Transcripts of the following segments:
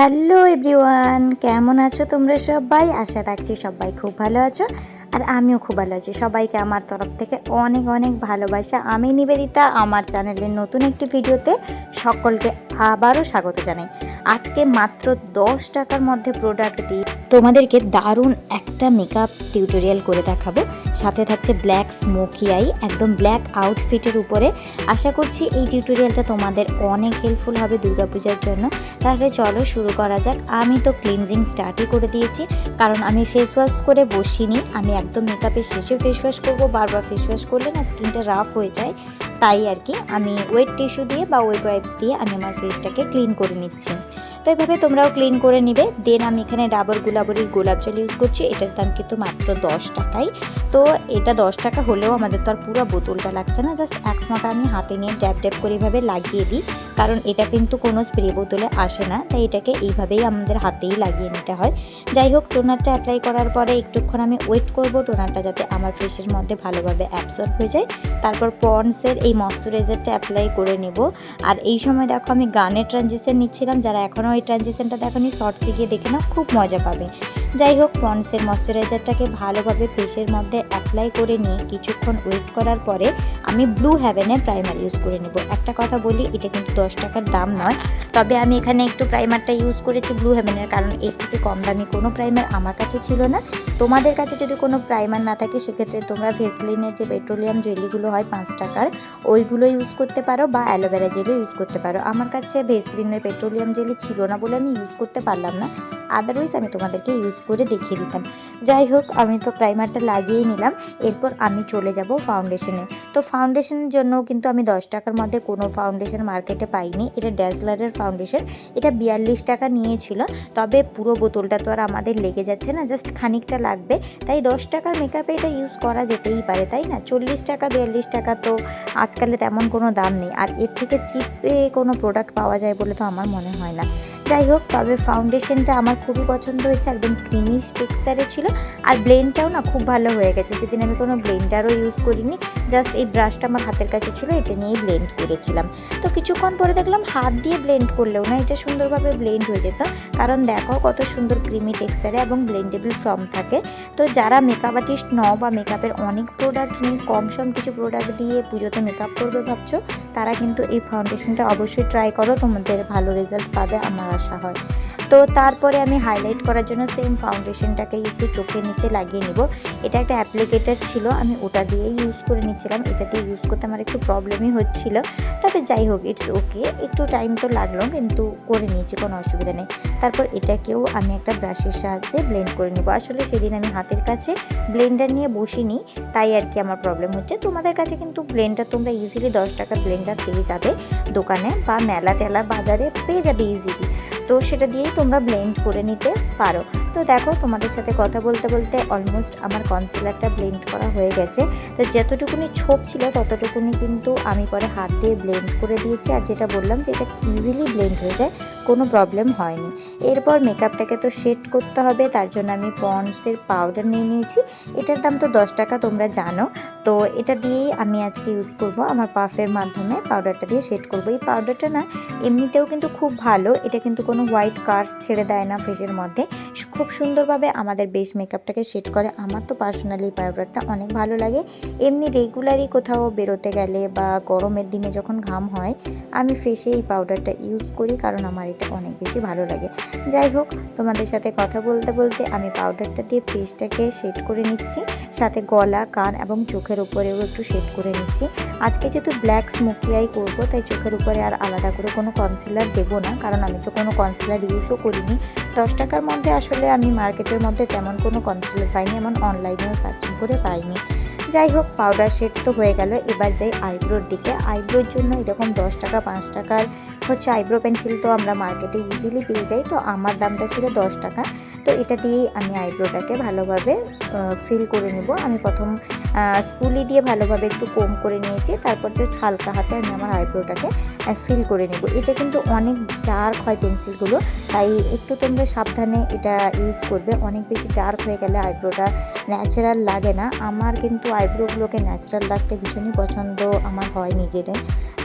Hello everyone, কেমন আছো তোমরা সবাই? আশা রাখছি সবাই খুব ভালো আছো আর আমিও খুব ভালো আছি। সবাইকে আমার তরফ থেকে অনেক অনেক ভালোবাসা। আমি নিবেদিতা, আমার চ্যানেলের নতুন একটি ভিডিওতে সকলকে আবারও স্বাগত জানাই। আজকে মাত্র দশ টাকার মধ্যে প্রোডাক্ট দিয়ে তোমাদেরকে দারুণ একটা মেকআপ টিউটোরিয়াল করে দেখাবো। সাথে থাকছে ব্ল্যাক স্মোকি আই একদম ব্ল্যাক আউটফিটের উপরে। আশা করছি এই টিউটোরিয়ালটা তোমাদের অনেক হেল্পফুল হবে দুর্গাপূজার জন্য। তাহলে চলো শুরু করা যাক। আমি তো ক্লিনজিং স্টার্টই করে দিয়েছি, কারণ আমি ফেস ওয়াশ করে বসিনি। আমি একদম মেকআপের শেষে ফেস ওয়াশ করব, বারবার ফেস ওয়াশ করলে না স্কিনটা রাফ হয়ে যায়। তাই আর কি, আমি ওয়েট টিস্যু দিয়ে বা ওয়েট ওয়াইপস দিয়ে আমি আমার ফেসটাকে ক্লিন করে নিচ্ছি। তো এভাবে তোমরাও ক্লিন করে নিবে। দেন আমি এখানে ডাবর গুলাবরির গোলাপ জল ইউজ করছি, এটার দাম কিন্তু মাত্র দশ টাকাই। তো এটা দশ টাকা হলেও আমাদের তো আর পুরো বোতলটা লাগছে না জাস্ট এক ফাঁকা আমি হাতে নিয়ে ড্যাপ ড্যাব করে এভাবে লাগিয়ে দিই। কারণ এটা কিন্তু কোনো স্প্রে বোতলে আসে না, তাই এটাকে এইভাবেই আমাদের হাতেই লাগিয়ে নিতে হয়। যাই হোক, টোনারটা অ্যাপ্লাই করার পরে একটুক্ষণ আমি ওয়েট করব, টোনারটা যাতে আমার ফেসের মধ্যে ভালোভাবে অ্যাবসর্ব হয়ে যায়। তারপর পন্ডসের এই ময়শ্চারাইজারটা অ্যাপ্লাই করে নেব। আর এই সময় দেখো আমি গানের ট্রানজেকশন নিচ্ছিলাম, যারা এখনও ওই ট্রানজেকশনটা দেখোনি শর্টসে গিয়ে দেখে নাও, খুব মজা পাবে। যাই হোক পন্ডসের ময়শ্চারাইজারটাকে ভালোভাবে ফেসের মধ্যে অ্যাপ্লাই করে নিয়ে কিছুক্ষণ ওয়েট করার পরে আমি ব্লু হ্যাভেনের প্রাইমার ইউজ করে নেব। একটা কথা বলি, এটা কিন্তু দশ টাকার দাম নয়। তবে আমি এখানে একটু প্রাইমারটা ইউজ করেছি ব্লু হ্যাভেনের কারণ এর থেকে কম দামি কোনো প্রাইমার আমার কাছে ছিল না। তোমাদের কাছে যদি কোনো প্রাইমার না থাকে, সেক্ষেত্রে তোমরা ভেসলিনের যে পেট্রোলিয়াম জেলিগুলো হয় পাঁচ টাকার, ওইগুলো ইউজ করতে পারো বা অ্যালোভেরা জেলও ইউজ করতে পারো। আমার কাছে ভেসলিনের পেট্রোলিয়াম জেলি ছিল না বলে আমি ইউজ করতে পারলাম না। আদারওয়াইজ আমি তোমাদেরকে ইউজ করে দেখিয়ে দিতাম। যাই হোক, আমি তো প্রাইমারটা লাগিয়েই নিলাম। এরপর আমি চলে যাব ফাউন্ডেশনে তো ফাউন্ডেশনের জন্য কিন্তু আমি দশ টাকার মধ্যে কোনো ফাউন্ডেশন মার্কেটে পাইনি। এটা ড্যাজলারের ফাউন্ডেশন এটা বিয়াল্লিশ টাকা নিয়েছিল। তবে পুরো বোতলটা তো আর আমাদের লেগে যাচ্ছে না জাস্ট খানিকটা লাগবে। তাই দশ টাকার মেকআপে এটা ইউজ করা যেতেই পারে, তাই না? চল্লিশ টাকা, বিয়াল্লিশ টাকা তো আজকালে তেমন কোনো দাম নেই। আর এর থেকে চিপে কোনো প্রোডাক্ট পাওয়া যায় বলে তো আমার মনে হয় না। যাই হোক, তবে ফাউন্ডেশনটা আমার খুবই পছন্দ হয়েছে, একদম ক্রিমিশ টেক্সচারে ছিল। আর ব্লেন্ডটাও না খুব ভালো হয়ে গেছে। সেদিন আমি কোনো ব্লেন্ডারও ইউজ করিনি। জাস্ট এই ব্রাশটা আমার হাতের কাছে ছিল, এটা নিয়েই ব্লেন্ড করেছিলাম। তো কিছুক্ষণ পরে দেখলাম হাত দিয়ে ব্লেন্ড করলেও না, এটা সুন্দরভাবে ব্লেন্ড হয়ে যেত। কারণ দেখো কত সুন্দর ক্রিমি টেক্সচারে এবং ব্লেন্ডেবল ফর্ম থাকে। তো যারা মেকআপ আর্টিস্ট নও বা মেকআপের অনেক প্রোডাক্ট নিয়ে কম সম কিছু প্রোডাক্ট দিয়ে পুজোতে মেকআপ করবে ভাবছ, তারা কিন্তু এই ফাউন্ডেশনটা অবশ্যই ট্রাই করো, তোমাদের ভালো রেজাল্ট পাবে, আমার আশা হয়। তো তারপরে আমি হাইলাইট করার জন্য সেম ফাউন্ডেশনটাকে একটু চোখের নিচে লাগিয়ে নিব। এটা একটা অ্যাপ্লিকেটার ছিল, আমি ওটা দিয়েই ইউজ করে নিচ্ছিলাম। এটা দিয়ে ইউজ করতে আমার একটু প্রবলেমই হচ্ছিল। তবে যাই হোক ইটস ওকে একটু টাইম তো লাগল, কিন্তু করে নিয়েছি, কোনো অসুবিধা নেই। তারপর এটাকেও আমি একটা ব্রাশের সাহায্যে ব্লেন্ড করে নিব। আসলে সেদিন আমি হাতের কাছে ব্লেন্ডার নিয়ে বসিনি, তাই আর কি আমার প্রবলেম হচ্ছে। তোমাদের কাছে কিন্তু ব্লেন্ডার তোমরা ইজিলি দশ টাকার ব্লেন্ডার পেয়ে যাবে দোকানে বা মেলা টেলা বাজারে, পেয়ে যাবে ইজিলি তো সেটা দিয়েই তোমরা ব্লেন্ড করে নিতে পারো। তো দেখো, তোমাদের সাথে কথা বলতে বলতে অলমোস্ট আমার কনসিলারটা ব্লেন্ড করা হয়ে গেছে। তো যতটুকুনি ছোপ ছিল, ততটুকুনি কিন্তু আমি পরে হাত দিয়ে ব্লেন্ড করে দিয়েছি। আর যেটা বললাম যে, এটা ইজিলি ব্লেন্ড হয়ে যায়, কোনো প্রবলেম হয়নি। এরপর মেকআপটাকে তো সেট করতে হবে, তার জন্য আমি পন্ডসের পাউডার নিয়ে নিয়েছি। এটার দাম তো দশ টাকা, তোমরা জানো। তো এটা দিয়েই আমি আজকে ইউজ করব, আমার পাফের মাধ্যমে পাউডারটা দিয়ে সেট করব। এই পাউডারটা না, এমনিতেও কিন্তু খুব ভালো, এটা কিন্তু কোনো হোয়াইট কার্স ছেড়ে দেয় না ফেসের মধ্যে। খুব সুন্দরভাবে আমাদের বেস মেকআপটাকে সেট করে। আমার তো পার্সোনালি পাউডারটা অনেক ভালো লাগে। এমনি রেগুলারই কোথাও বেরোতে গেলে বা গরমের দিনে যখন ঘাম হয়, আমি ফেসে এই পাউডারটা ইউজ করি কারণ আমার এটা অনেক বেশি ভালো লাগে। যাই হোক, তোমাদের সাথে কথা বলতে বলতে আমি পাউডারটা দিয়ে ফেসটাকে সেট করে নিচ্ছি, সাথে গলা, কান এবং চোখের উপরেও একটু সেট করে নিচ্ছি। আজকে যেহেতু ব্ল্যাক স্মোকি আই করব, তাই চোখের উপরে আর আলাদা করে কোনো কনসিলার দেবো না, কারণ আমি তো কোনো কনসিলার ইউজও করিনি। দশ টাকার মধ্যে আসলে আমি মার্কেটের মধ্যে তেমন কোনো কনসিলার পাইনি, এমন অনলাইনেও সার্চিং করে পাইনি। যাই হোক পাউডার শেড তো হয়ে গেল। এবার যাই আইব্রোর দিকে। আইব্রোর জন্য এরকম দশ টাকা, পাঁচ টাকার হচ্ছে আইব্রো পেন্সিল তো আমরা মার্কেটে ইজিলি পেয়ে যাই। তো আমার দামটা ছিল দশ টাকা। তো এটা দিয়েই আমি আইব্রোটাকে ভালোভাবে ফিল করে নেব। আমি প্রথম স্পুলি দিয়ে ভালোভাবে একটু কম করে নিয়েছি। তারপর জাস্ট হালকা হাতে আমি আমার আইব্রোটাকে ফিল করে নেব। এটা কিন্তু অনেক ডার্ক হয় পেন্সিলগুলো তাই একটু তোমরা সাবধানে এটা ইউজ করবে। অনেক বেশি ডার্ক হয়ে গেলে আইব্রোটা ন্যাচারাল লাগে না। আমার কিন্তু আইব্রোগুলোকে ন্যাচারাল রাখতে ভীষণই পছন্দ। আমার হয় নিজেরে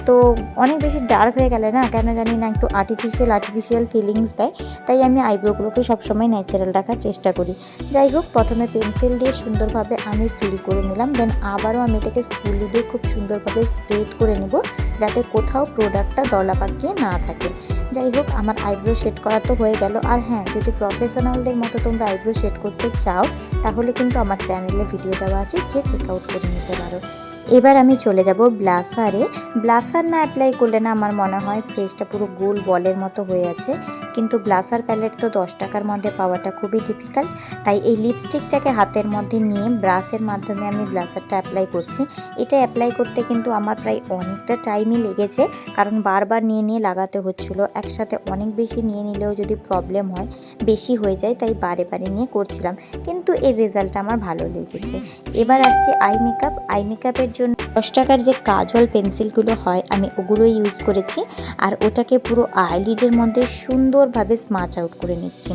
তো অনেক বেশি ডার্ক হয়ে গেলে না, কেন জানি না, একটু আর্টিফিশিয়াল আর্টিফিশিয়াল ফিলিংস দেয়। তাই আমি আইব্রোগুলোকে সবসময় ন্যাচারাল রাখার চেষ্টা করি। যাই হোক, প্রথমে পেন্সিল দিয়ে সুন্দরভাবে আমি ফিল করে নিলাম দেন আবারও আমি এটাকে স্কুলি দিয়ে খুব সুন্দরভাবে স্প্রেড করে নেব। যাতে কোথাও প্রোডাক্টটা দলা পাকিয়ে না থাকে। যাই হোক আমার আইব্রো শেড করা তো হয়ে গেল। আর হ্যাঁ যদি প্রফেশনালদের মতো তোমরা আইব্রো শেড করতে চাও, তাহলে কিন্তু আমার চ্যানেলে ভিডিও দেওয়া আছে, গিয়ে চেক আউট করে নিতে পারো। এবার আমি চলে যাব ব্লাসারে। ব্লাসার না অ্যাপ্লাই করলে না আমার মনে হয় ফেসটা পুরো গোল বলের মতো হয়ে আছে। কিন্তু ব্লাসার প্যালেট তো দশ টাকার মধ্যে পাওয়াটা খুবই ডিফিকাল্ট তাই এই লিপস্টিকটাকে হাতের মধ্যে নিয়ে ব্রাশের মাধ্যমে আমি ব্লাসারটা অ্যাপ্লাই করছি। এটা অ্যাপ্লাই করতে কিন্তু আমার প্রায় অনেকটা টাইমই লেগেছে। কারণ বারবার নিয়ে নিয়ে লাগাতে হচ্ছিল। একসাথে অনেক বেশি নিয়ে নিলেও যদি প্রবলেম হয়, বেশি হয়ে যায়, তাই বারে বারে নিয়ে করছিলাম। কিন্তু এর রেজাল্ট আমার ভালো লেগেছে। এবার আসছে আই মেকআপ আই মেকআপের জন্য দশ টাকার যে কাজল পেন্সিলগুলো হয়, আমি ওগুলো ইউজ করেছি। আর ওটাকে পুরো আইলিডের মধ্যে সুন্দরভাবে স্মাচ আউট করে নিচ্ছি।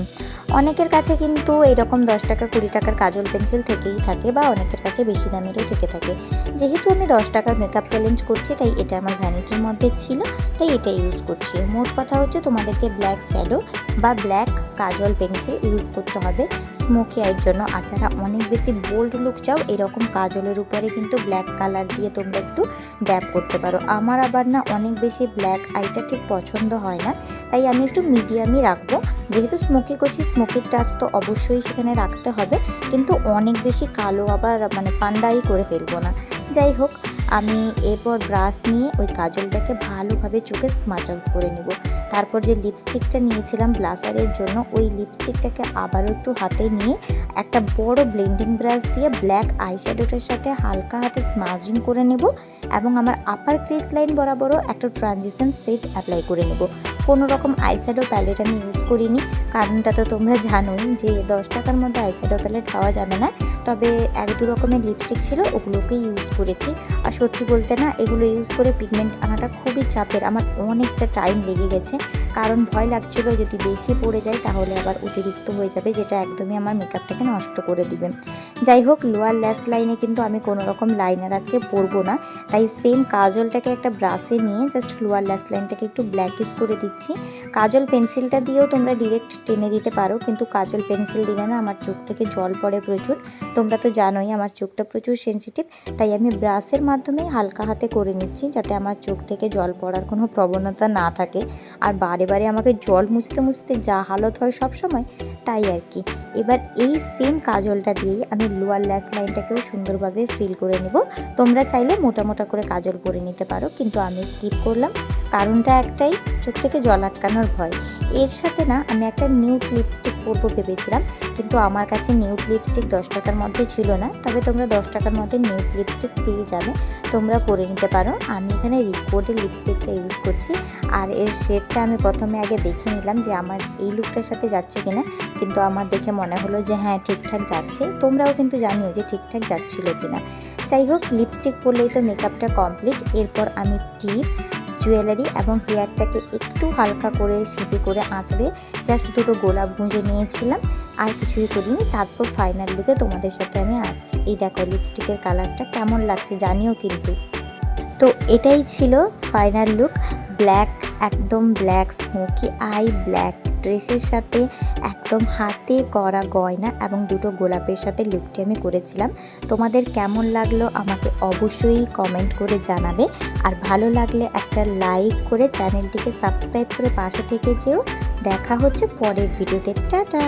অনেকের কাছে কিন্তু এরকম দশ টাকা কুড়ি টাকার কাজল পেন্সিল থেকেই থাকে বা অনেকের কাছে বেশি দামেরও থেকে থাকে। যেহেতু আমি দশ টাকার মেকআপ চ্যালেঞ্জ করছি, তাই এটা আমার ভ্যানিটির মধ্যে ছিল, তাই এটা ইউজ করছি। মোট কথা হচ্ছে তোমাদেরকে ব্ল্যাক শ্যাডো বা ব্ল্যাক কাজল পেন্সিল ইউজ করতে হবে স্মোকি আইয়ের জন্য। আর যারা অনেক বেশি বোল্ড লুক চাও, এরকম কাজলের উপরে কিন্তু ব্ল্যাক কালার দিয়ে তোমরা একটু ড্যাপ করতে পারো। আমার আবার না অনেক বেশি ব্ল্যাক আইটা ঠিক পছন্দ হয় না, তাই আমি একটু মিডিয়ামই রাখব। যেহেতু স্মোকি করছি স্মোকির টাচ তো অবশ্যই সেখানে রাখতে হবে, কিন্তু অনেক বেশি কালো আবার মানে পান্ডাই করে ফেলব না। যাই হোক আমি এরপর ব্রাশ নিয়ে ওই কাজলটাকে ভালোভাবে চোখে স্মাচ আউট করে নেব। তারপর যে লিপস্টিকটা নিয়েছিলাম ব্লাসারের জন্য, ওই লিপস্টিকটাকে আবারও একটু হাতে নিয়ে একটা বড় ব্লেন্ডিং ব্রাশ দিয়ে ব্ল্যাক আইশ্যাডোটার সাথে হালকা হাতে স্মাজিং করে নেব এবং আমার আপার ক্রিস লাইন বরাবরও একটা ট্রানজিশন সেট অ্যাপ্লাই করে নেব। কোনো রকম আইস্যাডো প্যালেট আমি ইউজ করিনি। কারণটা তো তোমরা জানোই যে দশ টাকার মধ্যে আইস্যাডো প্যালেট পাওয়া যাবে না। তবে এক দু রকমের লিপস্টিক ছিল ওগুলোকে ইউজ করেছি। আর সত্যি বলতে না, এগুলো ইউজ করে পিগমেন্ট আনাটা খুবই চাপের। আমার অনেকটা টাইম লেগে গেছে। কারণ ভয় লাগছিল যদি বেশি পড়ে যায় তাহলে আবার অতিরিক্ত হয়ে যাবে, যেটা একদমই আমার মেকআপটাকে নষ্ট করে দিবে। যাই হোক, লোয়ার ল্যাস লাইনে কিন্তু আমি কোনো রকম লাইনার আজকে পরবো না। তাই সেম কাজলটাকে একটা ব্রাশে নিয়ে জাস্ট লোয়ার ল্যাস লাইনটাকে একটু ব্ল্যাকিস করে দিচ্ছি। কাজল পেন্সিলটা দিয়েও তোমরা ডিরেক্ট টেনে দিতে পারো, কিন্তু কাজল পেন্সিল দিলে না আমার চোখ থেকে জল পড়ে প্রচুর। তোমরা তো জানোই আমার চোখটা প্রচুর সেনসিটিভ তাই আমি ব্রাশের মাধ্যমে হালকা হাতে করে নিচ্ছি যাতে আমার চোখ থেকে জল পড়ার কোনো প্রবণতা না থাকে। আর বারে বারে আমাকে জল মুছতে মুছতে যা হালত হয় সব সময় তাই আর কি। এবার এই সেম কাজলটা দিয়েই আমি লোয়ার ল্যাস লাইনটাকেও সুন্দরভাবে ফিল করে নেব। তোমরা চাইলে মোটা মোটা করে কাজল করে নিতে পারো, কিন্তু আমি স্কিপ করলাম। কারণটা একটাই, চোখ থেকে জল আটকানোর ভয়। এর সাথে না, আমি একটা নিউট লিপস্টিক পরবো ভেবেছিলাম, কিন্তু আমার কাছে নিউট লিপস্টিক দশ টাকার মধ্যে ছিল না, তবে তোমরা দশ টাকার মধ্যে নিউট লিপস্টিক পেয়ে যাবে, তোমরা পরে নিতে পারো। আমি এখানে রিকোর্ডের লিপস্টিকটা ইউজ করছি, আর এর শেডটা আমি প্রথমে আগে দেখে নিলাম যে আমার এই লুকটার সাথে যাচ্ছে কিনা, কিন্তু আমার দেখে মনে হলো যে হ্যাঁ ঠিকঠাক যাচ্ছে। তোমরাও কিন্তু জানিও যে ঠিকঠাক যাচ্ছিল কিনা। যাই হোক লিপস্টিক পরলেই তো মেকআপটা কমপ্লিট এরপর আমি টিপ জুয়েলারি এবং হেয়ারটাকে একটু হালকা করে সিটি করে আঁচড়ে জাস্ট দুটো গোলাপ গুঁজে নিয়েছিলাম। আর কিছুই করিনি। তারপর ফাইনাল লুকে তোমাদের সাথে আমি আসছি। এই দেখো লিপস্টিকের কালারটা কেমন লাগছে জানিও কিন্তু। তো এটাই ছিল ফাইনাল লুক ব্ল্যাক একদম ব্ল্যাক স্মোকি আই ব্ল্যাক ড্রেসের সাথে একদম হাতে করা গয়না এবং দুটো গোলাপের সাথে লুকটি আমি করেছিলাম। তোমাদের কেমন লাগল আমাকে অবশ্যই কমেন্ট করে জানাবে। আর ভালো লাগলে একটা লাইক করে চ্যানেলটিকে সাবস্ক্রাইব করে পাশে থেকে যেও। দেখা হচ্ছে পরের ভিডিওতে টাটা!